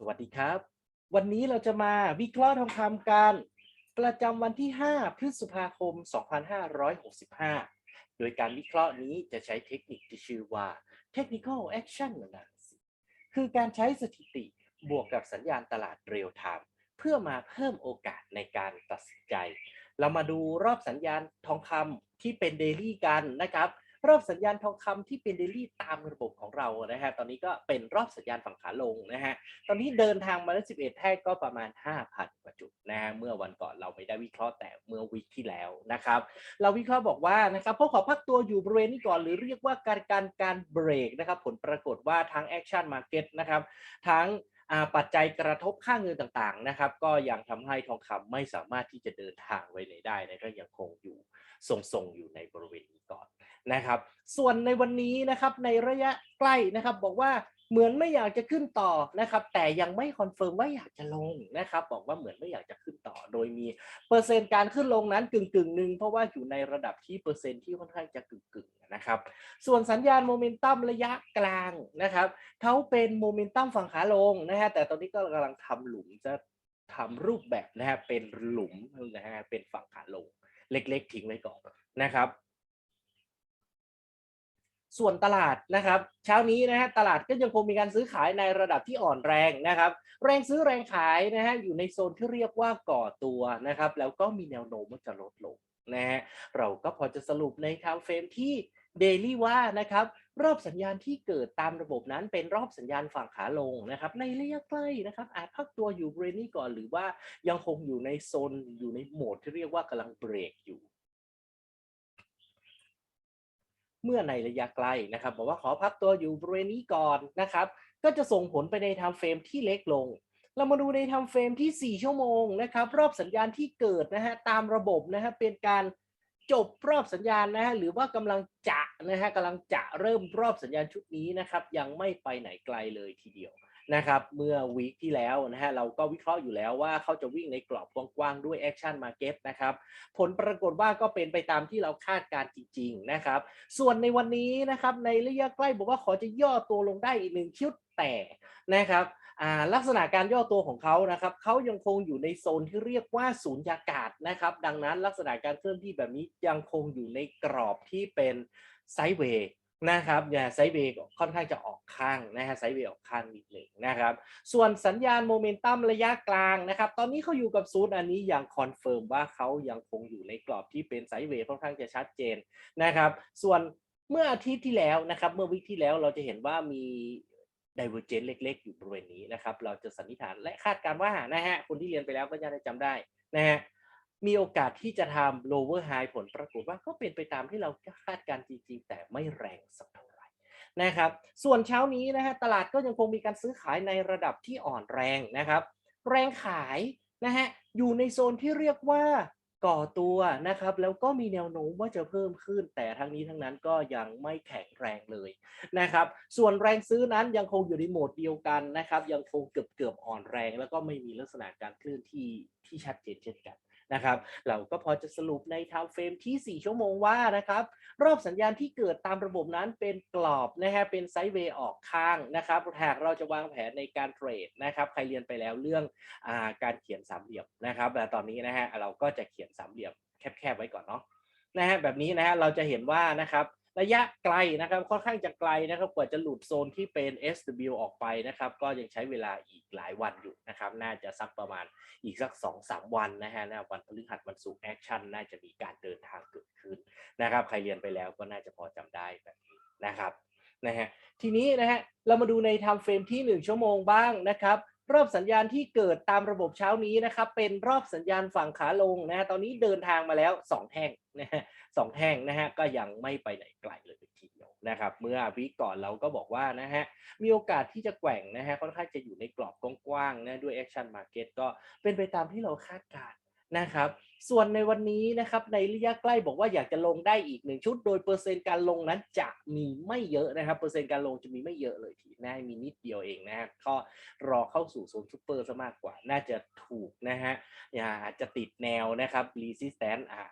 สวัสดีครับ วันนี้เราจะมาวิเคราะห์ทองคำกัน ประจำวันที่ 5 พฤษภาคม 2565 โดยการวิเคราะห์นี้จะใช้เทคนิคที่ชื่อว่า Technical Action Analysis คือการใช้สถิติบวกกับสัญญาณตลาดเรียลไทม์เพื่อมาเพิ่มโอกาสในการตัดสินใจ เรามาดูรอบสัญญาณทองคำที่เป็นเดลี่กันนะครับ รอบสัญญาณทองคำที่เป็นเดลี่ตามระบบของเรานะฮะตอนนี้ก็เป็นรอบสัญญาณฝั่งขาลงนะฮะตอนนี้เดินทางมาแล้ว11 แท่งก็ประมาณ 5,000กว่าจุดนะฮะเมื่อวันก่อนเราไม่ได้วิเคราะห์แต่เมื่อวีคที่แล้วนะครับเราวิเคราะห์บอกว่านะครับพวกขอพักตัวอยู่บริเวณนี้ก่อนหรือเรียกว่าการการการเบรกนะครับผลปรากฏว่าทั้งแอคชั่นมาร์เก็ตนะครับทั้งอ่าปัจจัยกระทบค่าเงินต่างๆนะครับก็ยังทำให้ทองคำไม่สามารถที่จะเดินทางไว้ไหนได้นะก็ยังคงอยู่ทรงๆอยู่ในบริเวณนี้ก่อน นะครับ ส่วนในวันนี้นะครับในระยะใกล้นะครับ บอกว่าเหมือนไม่อยากจะขึ้นต่อนะครับ แต่ยังไม่คอนเฟิร์มว่าอยากจะลงนะครับ บอกว่าเหมือนไม่อยากจะขึ้นต่อ โดยมีเปอร์เซ็นต์การขึ้นลงนั้นกึ่งกึ่งๆหนึ่งเพราะว่าอยู่ในระดับที่เปอร์เซ็นต์ที่ค่อนข้างจะกึ่งกึ่งๆนะครับ ส่วนสัญญาณโมเมนตัมระยะกลางนะครับเขาเป็นโมเมนตัมฝั่งขาลงนะฮะแต่ตอนนี้ก็กำลังทำหลุมจะทำรูปแบบนะฮะเป็นหลุมนะฮะเป็นฝั่งขาลงเล็ก ๆ ทิ้งไว้ก่อนนะครับ ส่วนตลาดนะครับเช้านี้นะฮะตลาดก็ยังคงมีการซื้อขายในระดับที่อ่อนแรงนะครับ แรงซื้อแรงขายนะฮะอยู่ในโซนที่เรียกว่าก่อตัวนะครับ แล้วก็มีแนวโน้มว่าจะลดลงนะฮะเราก็พอจะสรุปในทางเฟรมที่เดลี่ว่านะครับรอบสัญญาณที่เกิดตามระบบนั้นเป็นรอบสัญญาณฝั่งขาลงนะครับ ในระยะใกล้นะครับ อาจพักตัวอยู่บริเวณนี้ก่อนหรือว่ายังคงอยู่ในโซนอยู่ในโหมดที่เรียกว่ากำลังเบรกอยู่ เมื่อในระยะไกลนะครับบอกว่าขอพักตัวอยู่บริเวณนี้ก่อนนะครับ ก็จะส่งผลไปในไทม์เฟรมที่เล็กลง เรามาดูในไทม์เฟรมที่ 4 ชั่วโมงนะครับ รอบสัญญาณที่เกิดนะฮะตามระบบนะฮะเป็นการจบรอบสัญญาณนะฮะหรือว่ากำลังจะนะฮะกำลังจะเริ่มรอบสัญญาณชุดนี้นะครับ ยังไม่ไปไหนไกลเลยทีเดียว นะครับเมื่อวีคที่แล้วนะฮะเราก็วิเคราะห์อยู่แล้วว่าเขาจะวิ่งในกรอบกว้างๆด้วยแอคชั่นมาเก็ตนะครับผลปรากฏว่าก็เป็นไปตามที่เราคาดการณ์จริงๆนะครับส่วนในวันนี้นะครับในระยะใกล้บอกว่าขอจะย่อตัวลงได้อีกหนึ่งชุดแต่นะครับลักษณะการย่อตัวของเขานะครับเขายังคงอยู่ในโซนที่เรียกว่าศูนยากาศนะครับ ดังนั้นลักษณะการเคลื่อนที่แบบนี้ยังคงอยู่ในกรอบที่เป็นไซด์เวย์ นะครับอย่าไซด์เวย์ค่อนข้างจะออกข้างนะฮะไซด์เวย์ออกข้างนิดหนึ่งนะครับ ส่วนสัญญาณโมเมนตัมระยะกลางนะครับ ตอนนี้เขาอยู่กับศูนอันนี้ยังคอนเฟิร์มว่าเขายังคงอยู่ในกรอบที่เป็นไซด์เวย์ค่อนข้างจะชัดเจนนะครับ ส่วนเมื่ออาทิตย์ที่แล้วนะครับ เมื่อวิคที่แล้วเราจะเห็นว่ามี divergence เล็ก ๆ อยู่บริเวณนี้นะครับ เราจะสันนิษฐานและคาดการณ์ว่านะฮะคนที่เรียนไปแล้วก็จะได้จำได้นะฮะ มีโอกาสที่จะทำ lower high ผลปรากฏว่าก็เป็นไปตามที่เราคาดการณ์จริงๆ แต่ไม่แรงสักเท่าไหร่นะครับ ส่วนเช้านี้นะฮะตลาดก็ยังคงมีการซื้อขายในระดับที่อ่อนแรงนะครับ แรงขายนะฮะอยู่ในโซนที่เรียกว่าก่อตัวนะครับ แล้วก็มีแนวโน้มว่าจะเพิ่มขึ้น แต่ทั้งนี้ทั้งนั้นก็ยังไม่แข็งแรงเลยนะครับ ส่วนแรงซื้อนั้นยังคงอยู่ในโหมดเดียวกันนะครับ ยังคงเกือบเกือบๆอ่อนแรง แล้วก็ไม่มีลักษณะการเคลื่อนที่ที่ชัดเจนเช่นกัน นะครับ เราก็พอจะสรุปในไทม์เฟรมที่ 4 ชั่วโมงว่านะครับ รอบสัญญาณที่เกิดตามระบบนั้นเป็นกรอบนะฮะเป็นไซด์เวย์ออกข้างนะครับหากเราจะวางแผนในการเทรดนะครับ ใครเรียนไปแล้วเรื่องอาการเขียนสามเหลี่ยมนะครับแต่ตอนนี้นะฮะเราก็จะเขียนสามเหลี่ยมแคบๆไว้ก่อนเนาะนะฮะแบบนี้นะฮะเราจะเห็นว่านะครับ ระยะไกลนะครับค่อนข้างจะไกลนะครับกว่าจะหลุดโซนที่เป็น SW ออกไปนะครับ ก็ยังใช้เวลาอีกหลายวันอยู่นะครับ น่าจะสักประมาณอีกสัก2อสวันนะฮะนะวันพฤหัสวันศุกร์แอคชั่นน่าจะมีการเดินทางเกิดขึ้นนะครับ ใครเรียนไปแล้วก็น่าจะพอจำได้แบบนี้นะครับนะฮะทีนี้นะฮะเรามาดูในไทม์เฟรมที่ 1 ชั่วโมงบ้างนะครับ รอบสัญญาณที่เกิดตามระบบเช้านี้นะครับเป็นรอบสัญญาณฝั่งขาลงนะฮะตอนนี้เดินทางมาแล้ว 2 แท่งนะฮะสองแท่งนะฮะก็ยังไม่ไปไหนไกลเลยทีเดียวนะครับเมื่อวิก่อนเราก็บอกว่านะฮะมีโอกาสที่จะแกว่งนะฮะค่อนข้างจะอยู่ในกรอบกว้างๆนะด้วยแอคชั่นมาร์เก็ตก็เป็นไปตามที่เราคาดการณ์ นะครับ ส่วนในวันนี้นะครับในระยะใกล้บอกว่าอยากจะลงได้อีกหนึ่งชุด โดยเปอร์เซ็นต์การลงนั้นจะมีไม่เยอะนะครับ เปอร์เซ็นต์การลงจะมีไม่เยอะเลยทีนะมีนิดเดียวเองนะก็รอเข้าสู่โซนซูเปอร์ซะมากกว่า น่าจะถูกนะฮะอย่าอาจจะติดแนวนะครับรีสิสแตนอ่า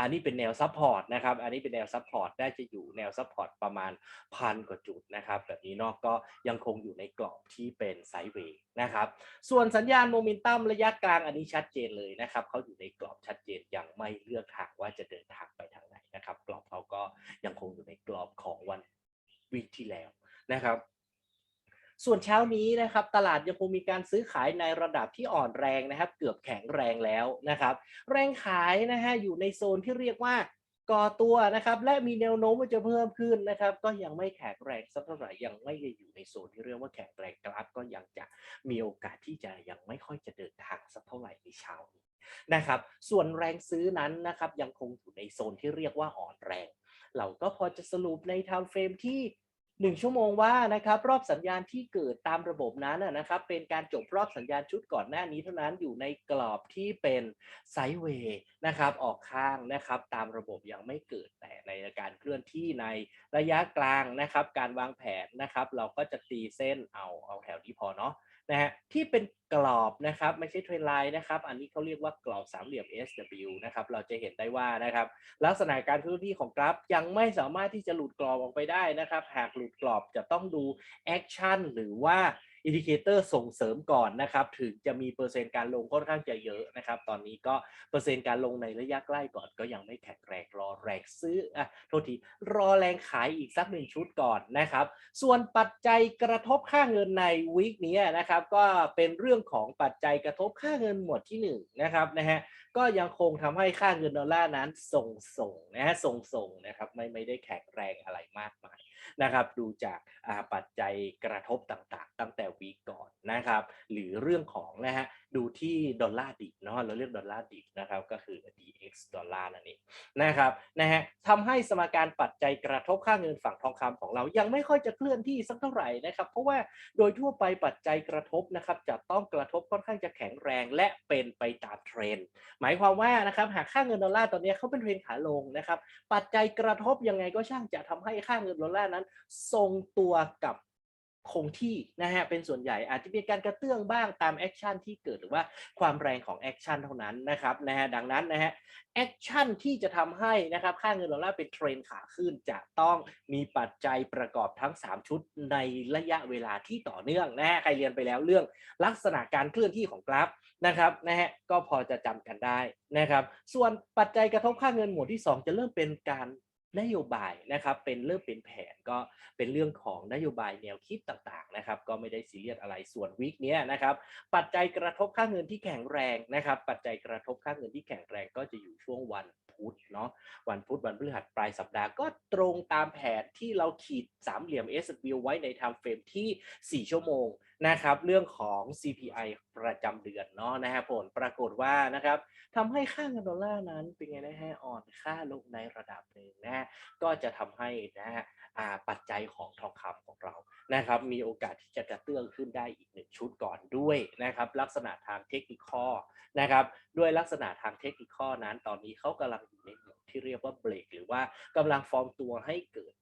อันนี้เป็นแนวซัพพอร์ตนะครับ อันนี้เป็นแนวซัพพอร์ตได้จะอยู่แนวซัพพอร์ตประมาณพันกว่าจุดนะครับ แบบนี้นอกก็ยังคงอยู่ในกรอบที่เป็นไซด์เวย์นะครับ ส่วนสัญญาณโมเมนตัมระยะกลางอันนี้ชัดเจนเลยนะครับเขาอยู่ในกรอบชัดเจนยังไม่เลือกทางว่าจะเดินทางไปทางไหนนะครับ กรอบเขาก็ยังคงอยู่ในกรอบของวันวีคที่แล้วนะครับ ส่วนเช้านี้นะครับตลาดยังคงมีการซื้อขายในระดับที่อ่อนแรงนะครับ เกือบแข็งแรงแล้วนะครับ แรงขายนะฮะอยู่ในโซนที่เรียกว่าก่อตัวนะครับและมีแนวโน้มว่าจะเพิ่มขึ้นนะครับ ก็ยังไม่แข็งแรงสักเท่าไหร่ยังไม่ได้อยู่ในโซนที่เรียกว่าแข็งแรงกราฟก็ยังจะมีโอกาสที่จะยังไม่ค่อยจะเดินทางสักเท่าไหร่ในเช้านี้นะครับ ส่วนแรงซื้อนั้นนะครับยังคงอยู่ในโซนที่เรียกว่าอ่อนแรง เราก็พอจะสรุปในไทม์เฟรมที่ 1 ชั่วโมงว่านะครับรอบสัญญาณที่เกิดตามระบบนั้นนะครับเป็นการจบรอบสัญญาณชุดก่อนหน้านี้เท่านั้นอยู่ในกรอบที่เป็นไซด์เวย์นะครับออกข้างนะครับตามระบบยังไม่เกิดแต่ในการเคลื่อนที่ในระยะกลางนะครับการวางแผนนะครับเราก็จะตีเส้นเอาเอาแถวนี้พอเนาะ นะฮะที่เป็นกรอบนะครับไม่ใช่เทรนไลน์นะครับอันนี้เขาเรียกว่ากรอบสามเหลี่ยม SW นะครับเราจะเห็นได้ว่านะครับลักษณะการเคลื่อนที่ของกราฟยังไม่สามารถที่จะหลุดกรอบออกไปได้นะครับ หากหลุดกรอบจะต้องดูแอคชั่นหรือว่า อินดิเคเตอร์ส่งเสริมก่อนนะครับ ถึงจะมีเปอร์เซ็นต์การลงค่อนข้างจะเยอะนะครับ ตอนนี้ก็เปอร์เซ็นต์การลงในระยะใกล้ก่อนก็ยังไม่แข็งแรงรอแรงซื้ออะโทษทีรอแรงขายอีกสักหนึ่งชุดก่อนนะครับ ส่วนปัจจัยกระทบค่าเงินในวีคนี้นะครับก็เป็นเรื่องของปัจจัยกระทบค่าเงินหมวดที่หนึ่งนะครับนะฮะก็ยังคงทำให้ค่าเงินดอลลาร์นั้นส่งส่งนะฮะส่งส่งนะครับไม่ไม่ได้แข็งแรงอะไรมากมาย นะครับ ดูจากปัจจัยกระทบต่างๆ ตั้งแต่วีก่อนนะครับ หรือเรื่องของนะฮะ ดูที่ดอลลาร์ดิบเนาะเราเรียกดอลลาร์ดิบนะครับก็คือ DX ดอลลาร์นั่นเองนะครับนะฮะทำให้สมการปัจจัยกระทบค่าเงินฝั่งทองคำของเรายังไม่ค่อยจะเคลื่อนที่สักเท่าไหร่นะครับ เพราะว่าโดยทั่วไปปัจจัยกระทบนะครับจะต้องกระทบค่อนข้างจะแข็งแรงและเป็นไปตามเทรนด์หมายความว่านะครับหากค่าเงินดอลลาร์ตอนนี้เขาเป็นเทรนขาลงนะครับปัจจัยกระทบยังไงก็ช่างจะทำให้ค่าเงินดอลลาร์นั้น ทรงตัวกับ คงที่นะฮะเป็นส่วนใหญ่อาจจะมีการกระเตื้องบ้างตามแอคชั่นที่เกิดหรือว่าความแรงของแอคชั่นเท่านั้นนะครับนะฮะดังนั้นนะฮะแอคชั่นที่จะทำให้นะครับค่าเงินดอลลาร์เป็นเทรนขาขึ้นจะต้องมีปัจจัยประกอบทั้ง 3 ชุดในระยะเวลาที่ต่อเนื่องนะฮะใครเรียนไปแล้วเรื่องลักษณะการเคลื่อนที่ของกราฟนะครับนะฮะก็พอจะจำกันได้นะครับ ส่วนปัจจัยกระทบค่าเงินหมวดที่ 2 จะเริ่มเป็นการ นโยบายนะครับเป็นเริ่มเป็นแผนก็เป็นเรื่องของนโยบายแนวคิดต่างๆนะครับก็ไม่ได้ซีเรียสอะไรส่วนวิกเนี้ยนะครับปัจจัยกระทบค่าเงินที่แข็งแรงนะครับ ปัจจัยกระทบค่าเงินที่แข็งแรงก็จะอยู่ช่วงวันพุธเนาะวันพุธวันพฤหัสปลายสัปดาห์ก็ตรงตามแผนที่เราขีดสามเหลี่ยม S W ไว้ใน time frame ที่ 4 ชั่วโมง นะครับเรื่องของ CPI ประจำเดือนเนาะนะฮะผลปรากฏว่านะครับทำให้ค่าเงินดอลลาร์นั้นเป็นไงนะฮะอ่อนค่าลงในระดับหนึ่งนะฮะก็จะทำให้นะฮะปัจจัยของทองคำของเรานะครับมีโอกาสที่จะกระเตื้องขึ้นได้อีกหนึ่งชุดก่อนด้วยนะครับลักษณะทางเทคนิคอนะครับด้วยลักษณะทางเทคนิคอนั้น ตอนนี้เขากำลังอยู่ในโหมดที่เรียกว่าเบรกหรือว่ากำลังฟอร์มตัวให้เกิด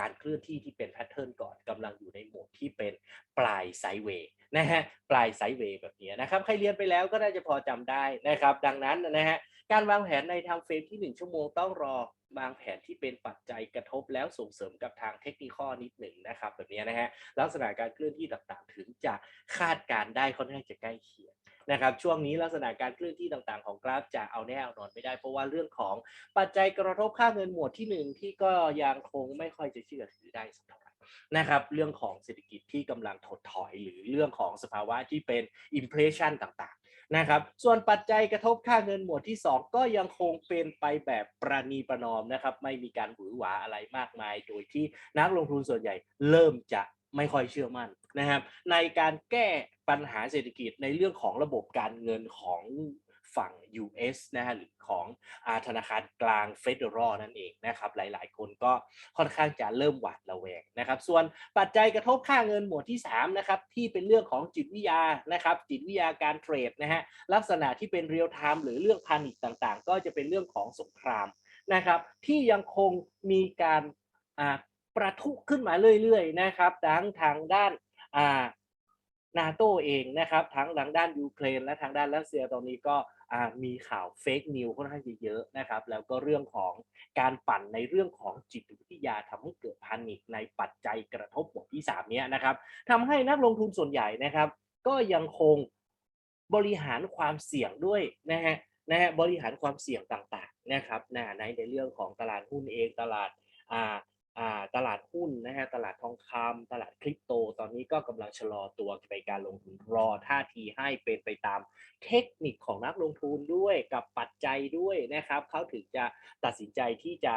การเคลื่อนที่ที่เป็นแพทเทิร์นก่อนกำลังอยู่ในโหมดที่เป็นปลายไซเวย์นะฮะปลายไซเวย์แบบนี้นะครับใครเรียนไปแล้วก็น่าจะพอจำได้นะครับ ดังนั้นนะฮะการวางแผนในทางเฟรมที่ 1 ชั่วโมงต้องรอวางแผนที่เป็นปัจจัยกระทบแล้วส่งเสริมกับทางเทคนิคนิดหนึ่งนะครับ แบบนี้นะฮะลักษณะการเคลื่อนที่ต่างๆ ถึงจะคาดการได้ค่อนข้างจะใกล้เคียง นะครับช่วงนี้ลักษณะการเคลื่อนที่ต่างๆของกราฟจะเอาแน่เอานอนไม่ได้ เพราะว่าเรื่องของปัจจัยกระทบค่าเงินหมวดที่หนึ่งที่ก็ยังคงไม่ค่อยจะเชื่อถือได้สักเท่าไหร่นะครับเรื่องของเศรษฐกิจที่กำลังถดถอยหรือเรื่องของสภาวะที่เป็นอิมเพรสชันต่างๆนะครับส่วนปัจจัยกระทบค่าเงินหมวดที่ 2 ก็ยังคงเป็นไปแบบประนีประนอมนะครับไม่มีการหวือหวาอะไรมากมาย โดยที่นักลงทุนส่วนใหญ่เริ่มจะ ไม่ค่อยเชื่อมั่นนะครับ ในการแก้ปัญหาเศรษฐกิจในเรื่องของระบบการเงินของฝั่ง US นะฮะหรือของอาธนาคารกลางเฟดเดอรัลนั่นเองนะครับ หลายๆ คนก็ค่อนข้างจะเริ่มหวาดระแวงนะครับ ส่วนปัจจัยกระทบค่าเงินหมวดที่3นะครับที่เป็นเรื่องของจิตวิทยานะครับ จิตวิทยาการเทรดนะฮะลักษณะที่เป็นเรียลไทม์หรือเรื่องพานิคต่างๆ ก็จะเป็นเรื่องของสงครามนะครับ ที่ยังคงมีการ ประทุขึ้นมาเรื่อยๆนะครับทั้งทางด้านอ่านาโตเองนะครับทั้งทางด้านยูเครนและทางด้านรัสเซียตอนนี้ก็มีข่าวเฟกนิวค่อนข้างเยอะนะครับ แล้วก็เรื่องของการปั่นในเรื่องของจิตวิทยาทำให้เกิดพานิคในปัจจัยกระทบบวกที่สามเนี้ยนะครับทำให้นักลงทุนส่วนใหญ่นะครับ ก็ยังคงบริหารความเสี่ยงด้วยนะฮะนะฮะบริหารความเสี่ยงต่างๆนะครับนะในในเรื่องของตลาดหุ้นเองตลาดอ่า ตลาดหุ้นนะฮะตลาดทองคำตลาดคริปโต ตอนนี้ก็กำลังชะลอตัวไปการลงทุนรอท่าทีให้เป็นไปตามเทคนิคของนักลงทุนด้วยกับปัจจัยด้วยนะครับเขาถึงจะตัดสินใจที่จะ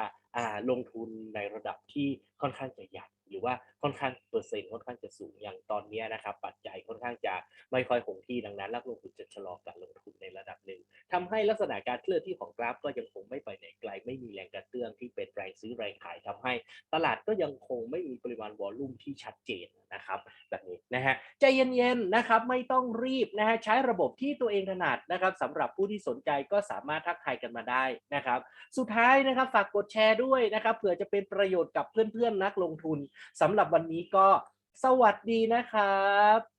ลงทุนในระดับที่ค่อนข้างจะใหญ่ หรือว่าค่อนข้างเปอร์เซ็นต์ค่อนข้างจะสูงอย่างตอนนี้นะครับปัจจัยค่อนข้างจะไม่ค่อยคงที่ดังนั้นนักลงทุนจะชะลอการลงทุนในระดับหนึ่งทำให้ลักษณะการเคลื่อนที่ของกราฟก็ยังคงไม่ไปไหนไกล ไม่มีแรงกระเตื้องที่เป็นแรงซื้อแรงขายทำให้ ตลาดก็ยังคงไม่มีปริมาณวอลลุ่มที่ชัดเจนนะครับแบบนี้ นะฮะใจเย็นๆนะครับไม่ต้องรีบนะฮะใช้ระบบที่ตัวเองถนัดนะครับสำหรับผู้ที่สนใจก็สามารถทักทายกันมาได้นะครับ สุดท้ายนะครับฝากกดแชร์ด้วยนะครับเผื่อจะเป็นประโยชน์กับเพื่อนๆนักลงทุนสำหรับวันนี้ก็สวัสดีนะครับ